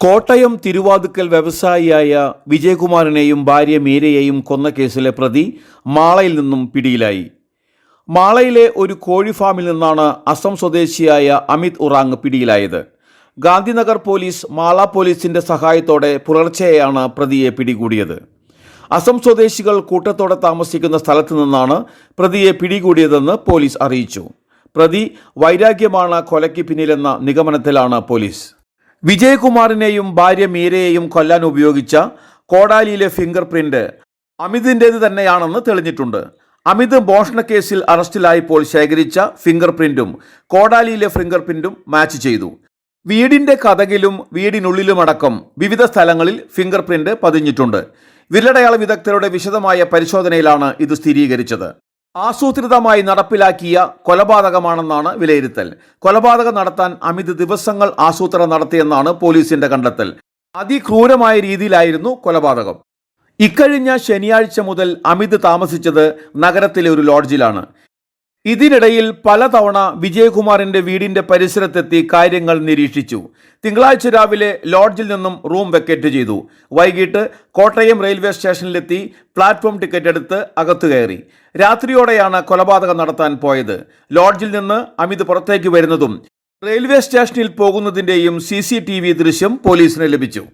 കോട്ടയം തിരുവാതുക്കൽ വ്യവസായിയായ വിജയകുമാറിനെയും ഭാര്യ മീരയെയും കൊന്ന കേസിലെ പ്രതി മാളയിൽ നിന്നും പിടിയിലായി. മാളയിലെ ഒരു കോഴി ഫാമിൽ നിന്നാണ് അസം സ്വദേശിയായ അമിത് ഉറാങ് പിടിയിലായത്. ഗാന്ധിനഗർ പോലീസ് മാള പോലീസിന്റെ സഹായത്തോടെ പുലർച്ചെയാണ് പ്രതിയെ പിടികൂടിയത്. അസം സ്വദേശികൾ കൂട്ടത്തോടെ താമസിക്കുന്ന സ്ഥലത്തു നിന്നാണ് പ്രതിയെ പിടികൂടിയതെന്ന് പോലീസ് അറിയിച്ചു. പ്രതി വൈരാഗ്യമാണ് കൊലയ്ക്ക് പിന്നിലെന്ന നിഗമനത്തിലാണ് പോലീസ്. വിജയകുമാറിനെയും ഭാര്യ മീരയെയും കൊല്ലാൻ ഉപയോഗിച്ച കോടാലിയിലെ ഫിംഗർ പ്രിന്റ് അമിതിന്റേത് തന്നെയാണെന്ന് തെളിഞ്ഞിട്ടുണ്ട്. അമിത് മോഷണ കേസിൽ അറസ്റ്റിലായപ്പോൾ ശേഖരിച്ച ഫിംഗർ പ്രിന്റും കോടാലിയിലെ ഫിംഗർ പ്രിന്റും മാച്ച് ചെയ്തു. വീടിന്റെ കഥകിലും വീടിനുള്ളിലുമടക്കം വിവിധ സ്ഥലങ്ങളിൽ ഫിംഗർ പ്രിന്റ് പതിഞ്ഞിട്ടുണ്ട്. വിരലടയാള വിദഗ്ധരുടെ വിശദമായ പരിശോധനയിലാണ് ഇത് സ്ഥിരീകരിച്ചത്. ആസൂത്രിതമായി നടപ്പിലാക്കിയ കൊലപാതകമാണെന്നാണ് വിലയിരുത്തൽ. കൊലപാതകം നടത്താൻ അമിത് ദിവസങ്ങൾ ആസൂത്രണം നടത്തിയെന്നാണ് പോലീസിന്റെ കണ്ടെത്തൽ. അതിക്രൂരമായ രീതിയിലായിരുന്നു കൊലപാതകം. ഇക്കഴിഞ്ഞ ശനിയാഴ്ച മുതൽ അമിത് താമസിച്ചത് നഗരത്തിലെ ഒരു ലോഡ്ജിലാണ്. ഇതിനിടയിൽ പലതവണ വിജയകുമാറിന്റെ വീടിന്റെ പരിസരത്തെത്തി കാര്യങ്ങൾ നിരീക്ഷിച്ചു. തിങ്കളാഴ്ച രാവിലെ ലോഡ്ജിൽ നിന്നും റൂം വെക്കേറ്റ് ചെയ്തു. വൈകിട്ട് കോട്ടയം റെയിൽവേ സ്റ്റേഷനിലെത്തി പ്ലാറ്റ്ഫോം ടിക്കറ്റ് എടുത്ത് അകത്തു കയറി. രാത്രിയോടെയാണ് കൊലപാതകം നടത്താൻ പോയത്. ലോഡ്ജിൽ നിന്ന് അമിത് പുറത്തേക്ക് വരുന്നതും റെയിൽവേ സ്റ്റേഷനിൽ പോകുന്നതിന്റെയും സി ദൃശ്യം പോലീസിന് ലഭിച്ചു.